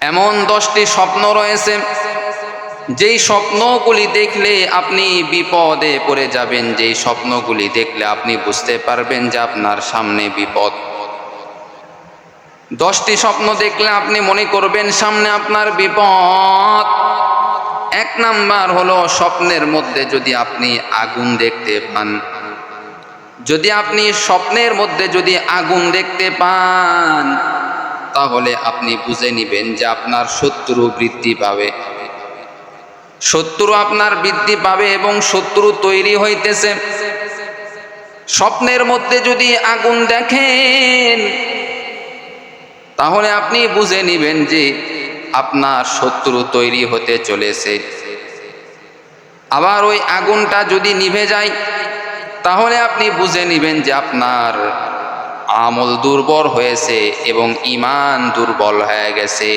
এমন দশটি স্বপ্ন রয়েছে, যেই স্বপ্নগুলি দেখলে আপনি বিপদে পড়ে যাবেন, যেই স্বপ্নগুলি দেখলে আপনি বুঝতে পারবেন যে আপনার সামনে বিপদ। দশটি স্বপ্ন দেখলে আপনি মনে করবেন সামনে আপনার বিপদ। এক নাম্বার হলো স্বপ্নের মধ্যে যদি আপনি আগুন দেখতে পান। যদি আপনি স্বপ্নের মধ্যে যদি আগুন দেখতে পান তাহলে আপনি বুঝে নেবেন যে আপনার শত্রু বৃদ্ধি পাবে। শত্রু আপনার বৃদ্ধি পাবে এবং শত্রু তৈরি হইতেছে। স্বপ্নের মধ্যে যদি আগুন দেখেন, তাহলে আপনি বুঝে নেবেন যে আপনার শত্রু তৈরি হতে চলেছে। আবার ওই আগুনটা যদি নিভে যায়, তাহলে আপনি বুঝে নেবেন যে আপনার আমল দুর্বল হয়েছে এবং ইমান দুর্বল হয়ে গেছে।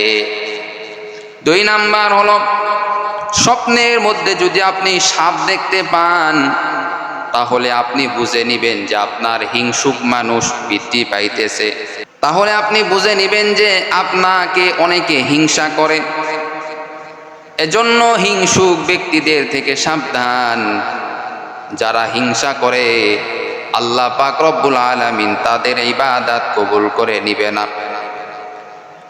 দুই নাম্বার হলো, স্বপ্নের মধ্যে যদি আপনি সাপ দেখতে পান, তাহলে আপনি বুঝে নেবেন যে আপনার হিংসুক মানুষ বৃদ্ধি পাইতেছে। তাহলে আপনি বুঝে নেবেন যে আপনাকে অনেকে হিংসা করে। এজন্য হিংসুক ব্যক্তিদের থেকে সাবধান। যারা হিংসা করে আল্লাহ পাক রব্বুল আলামিন তাদের এই বাদাত কবুল করে নিবে না।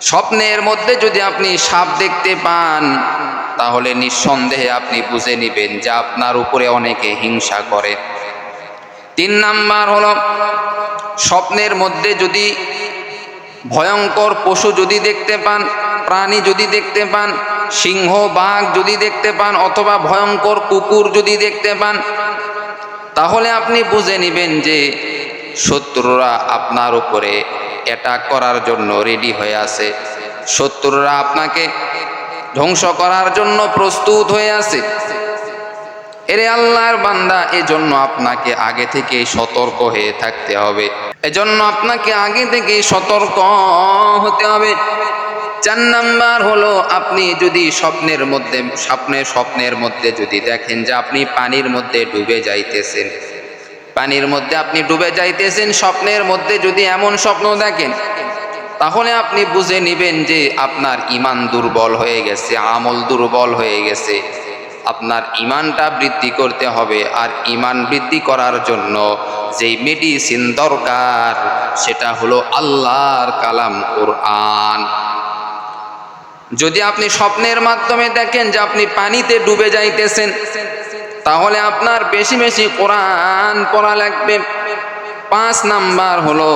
স্বপ্নের মধ্যে যদি আপনি সাপ দেখতে পান, তাহলে নিঃসন্দেহে আপনি বুঝে নেবেন যে আপনার উপরে অনেকে হিংসা করে। তিন নাম্বার হল, স্বপ্নের মধ্যে যদি ভয়ঙ্কর পশু যদি দেখতে পান, প্রাণী যদি দেখতে পান, সিংহ, বাঘ যদি দেখতে পান, অথবা ভয়ঙ্কর কুকুর যদি দেখতে পান তাহলে আপনি বুঝে নেবেন যে শত্রুরা আপনার উপরে অ্যাটাক করার জন্য রেডি হয়ে আছে। শত্রুরা আপনাকে ধ্বংস করার জন্য প্রস্তুত হয়ে আছে। এরে আল্লাহর বান্দা, এজন্য আপনাকে আগে থেকে সতর্ক হয়ে থাকতে হবে। এজন্য আপনাকে আগে থেকে সতর্ক হতে হবে। চার নাম্বার হলো, আপনি যদি স্বপ্নের মধ্যে স্বপ্নের স্বপ্নের মধ্যে যদি দেখেন যে আপনি পানির মধ্যে ডুবে যাইতেছেন, পানির মধ্যে আপনি ডুবে যাইতেছেন, স্বপ্নের মধ্যে যদি এমন স্বপ্ন দেখেন, তাহলে আপনি বুঝে নেবেন যে আপনার ইমান দুর্বল হয়ে গেছে, আমল দুর্বল হয়ে গেছে। আপনার ইমানটা বৃদ্ধি করতে হবে, আর ইমান বৃদ্ধি করার জন্য যেই মেডিসিন দরকার, সেটা হলো আল্লাহর কালাম কোরআন। যদি আপনি স্বপ্নের মাধ্যমে দেখেন যে আপনি পানিতে ডুবে যাইতেছেন, তাহলে আপনার বেশি বেশি কোরআন পড়া লাগবে। পাঁচ নাম্বার হলো,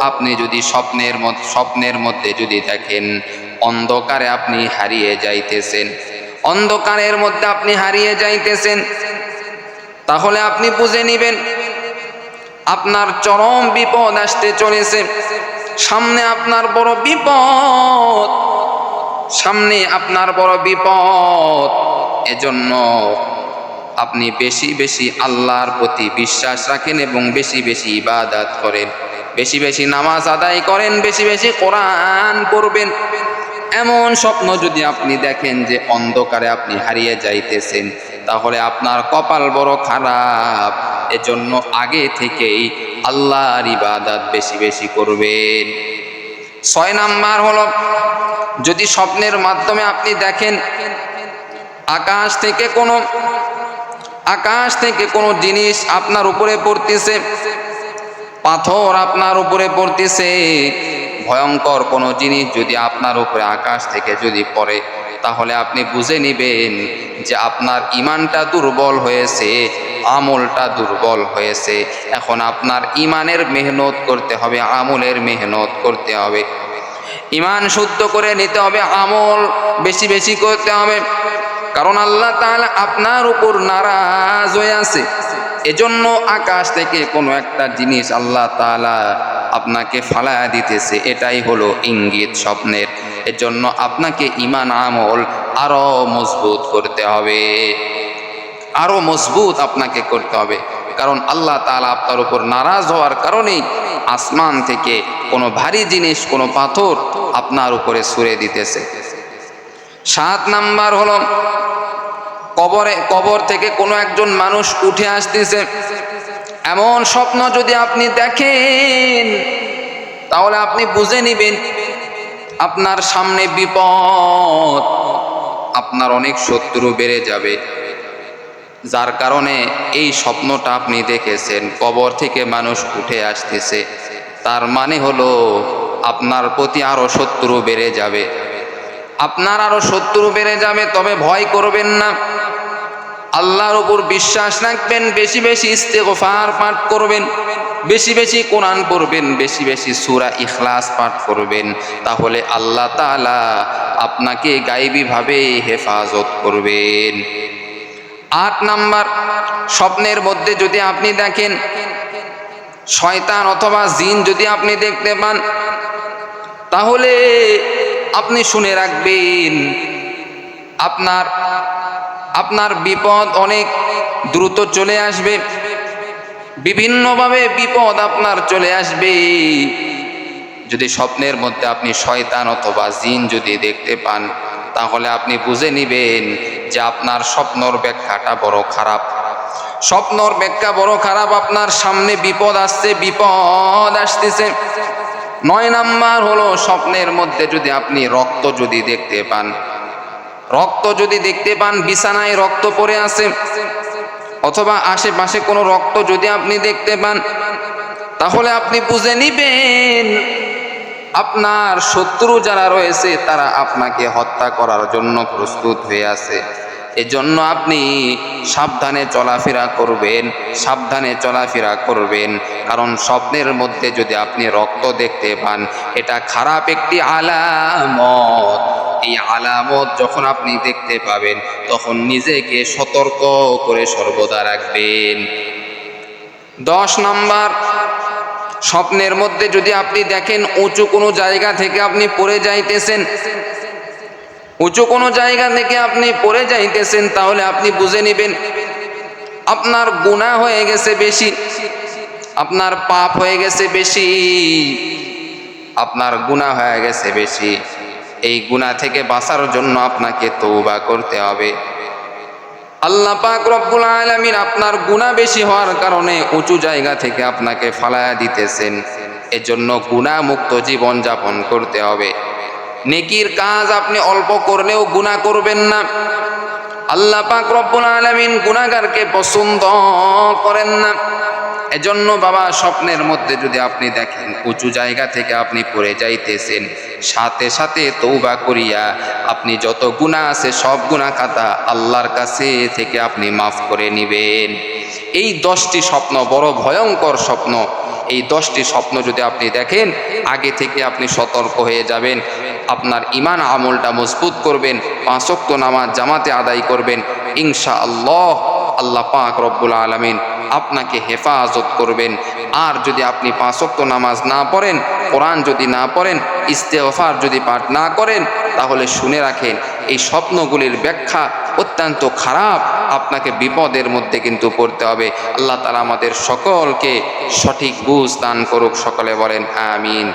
আপনি যদি স্বপ্নের স্বপ্নের মধ্যে যদি দেখেন অন্ধকারে আপনি হারিয়ে যাইতেছেন, অন্ধকারের মধ্যে আপনি হারিয়ে যাইতেছেন, তাহলে আপনি বুঝে নেবেন, আপনার চরম বিপদ আসতে চলেছে। সামনে আপনার বড় বিপদ সামনে আপনার বড় বিপদ। এজন্য আপনি বেশি বেশি আল্লাহর প্রতি বিশ্বাস রাখেন এবং বেশি বেশি ইবাদাত করেন। বেশি বেশি নামাজ আদায় করেন, বেশি বেশি কোরআন করবেন এমন স্বপ্ন যদি আপনি দেখেন যে অন্ধকারে আপনি হারিয়ে যাইতেছেন, তাহলে আপনার কপাল বড় খারাপ। এজন্য আগে থেকেই আল্লাহর ইবাদাত বেশি বেশি করবেন। ছয় নাম্বার হলো, যদি স্বপ্নের মাধ্যমে আপনি দেখেন আকাশ থেকে কোনো, আকাশ থেকে কোনো জিনিস আপনার উপরে পড়তেছে, পাথর আপনার উপরে পড়তেছে, ভয়ঙ্কর কোনো জিনিস যদি আপনার উপরে আকাশ থেকে যদি পড়ে তাহলে আপনি বুঝে নেবেন যে আপনার ইমানটা দুর্বল হয়েছে, আমলটা দুর্বল হয়েছে। এখন আপনার ইমানের মেহনত করতে হবে, আমলের মেহনত করতে হবে। ইমান শুদ্ধ করে নিতে হবে, আমল বেশি বেশি করতে হবে। কারণ আল্লাহ তাহলে আপনার উপর নারাজ হয়ে আছে। এজন্য আকাশ থেকে কোনো একটা জিনিস আল্লাহ তাআলা আপনাকে ফালায়া দিতেছে, এটাই হলো ইঙ্গিত স্বপ্নের। এজন্য আপনাকে ইমান আমল আরও মজবুত করতে হবে। আরও মজবুত আপনাকে করতে হবে। কারণ আল্লাহ তাআলা আপনার উপর নারাজ হওয়ার কারণেই আসমান থেকে কোনো ভারী জিনিস, কোনো পাথর আপনার উপরে ছুঁড়ে দিতেছে। সাত নাম্বার হলো কবরে, কবর থেকে কোনো একজন মানুষ উঠে আসতেছে। এমন স্বপ্ন যদি আপনি দেখেন, তাহলে আপনি বুঝে নিবেন, আপনার সামনে বিপদ, আপনার অনেক শত্রু বেড়ে যাবে। যার কারণে এই স্বপ্নটা আপনি দেখেছেন, কবর থেকে মানুষ উঠে আসতেছে। তার মানে হলো, আপনার প্রতি আরও শত্রু বেড়ে যাবে। আপনার আরও শত্রু বেড়ে যাবে, তবে ভয় করবেন না। আল্লাহর উপর বিশ্বাস রাখবেন, বেশি বেশি ইস্তেগফার পাঠ করবেন, বেশি বেশি কোরআন পড়বেন, বেশি বেশি সুরা ইখলাস পাঠ করবেন। তাহলে আল্লাহ তাআলা আপনাকে গায়েবীভাবে হেফাজত করবেন। আট নাম্বার, স্বপ্নের মধ্যে যদি আপনি দেখেন, শয়তান অথবা জিন যদি আপনি দেখতে পান, তাহলে আপনি শুনে রাখবেন। আপনার আপনার বিপদ অনেক দ্রুত চলে আসবে। বিভিন্নভাবে বিপদ আপনার চলে আসবে। যদি স্বপ্নের মধ্যে আপনি শয়তান অথবা জিন যদি দেখতে পান, তাহলে আপনি বুঝে নিবেন যে আপনার স্বপ্নর ব্যাখ্যাটা বড় খারাপ। স্বপ্নর ব্যাখ্যা বড় খারাপ, আপনার সামনে বিপদ আসছে, বিপদ আসতেছে। নয় নাম্বার হলো স্বপ্নের মধ্যে যদি আপনি রক্ত যদি দেখতে পান। রক্ত যদি দেখতে পান, বিছানায় রক্ত পড়ে আছে, অথবা আশেপাশে কোনো রক্ত যদি আপনি দেখতে পান, তাহলে আপনি বুঝে নিবেন, আপনার শত্রু যারা রয়েছে তারা আপনাকে হত্যা করার জন্য প্রস্তুত হয়ে আছে। এজন্য আপনি সাবধানে চলাফেরা করবেন, সাবধানে চলাফেরা করবেন। কারণ স্বপ্নের মধ্যে যদি আপনি রক্ত দেখতে পান, এটা খারাপ একটি আলামত। এই আলামত যখন আপনি দেখতে পাবেন, তখন নিজেকে সতর্ক করে সর্বদা রাখবেন। দশ নম্বর, স্বপ্নের মধ্যে যদি আপনি দেখেন উঁচু কোনো জায়গা থেকে আপনি পড়ে যাইতেছেন উঁচু কোনো জায়গা থেকে আপনি পড়ে যাইতেছেন, তাহলে আপনি বুঝে নেবেন আপনার গুণা হয়ে গেছে বেশি, আপনার পাপ হয়ে গেছে বেশি, আপনার গুণা হয়ে গেছে বেশি। এই গুণা থেকে বাঁচার জন্য আপনাকে তৌবা করতে হবে। আল্লাহ পাক রব্বুল আলামিন আপনার গুণা বেশি হওয়ার কারণে উঁচু জায়গা থেকে আপনাকে ফালায়া দিতেছেন। এজন্য গুণা মুক্ত জীবন যাপন করতে হবে। নেকির কাজ আপনি অল্প করলেও গুণা করবেন না। আল্লাহ পাক রব্বুল আলামিন গুণাগারকে পছন্দ করেন না। এজন্য বাবা, স্বপ্নের মধ্যে যদি আপনি দেখেন, উঁচু জায়গা থেকে আপনি পড়ে যাইতেছেন, সাথে সাথে তৌবা করিয়া আপনি যত গুণা আছে সব গুণা খাতা আল্লাহর কাছে থেকে আপনি মাফ করে নিবেন। এই দশটি স্বপ্ন বড় ভয়ঙ্কর স্বপ্ন। এই দশটি স্বপ্ন যদি আপনি দেখেন, আগে থেকে আপনি সতর্ক হয়ে যাবেন। আপনার ইমান আমলটা মজবুত করবেন পাঁচক্ত নামাজ জামাতে আদায় করবেন ইনশা আল্লাহ আল্লাহ পাক রব্বুল আলমিন আপনাকে হেফাজত করবেন। আর যদি আপনি পাঁচক্ত নামাজ না পড়েন, কোরআন যদি না পড়েন ইস্তেফার যদি পাঠ না করেন, তাহলে শুনে রাখেন, এই স্বপ্নগুলির ব্যাখ্যা অত্যন্ত খারাপ, আপনাকে বিপদের মধ্যে কিন্তু পড়তে হবে। আল্লাহ তালা আমাদের সকলকে সঠিক বুঝ দান করুক, সকলে বলেন, আমিন।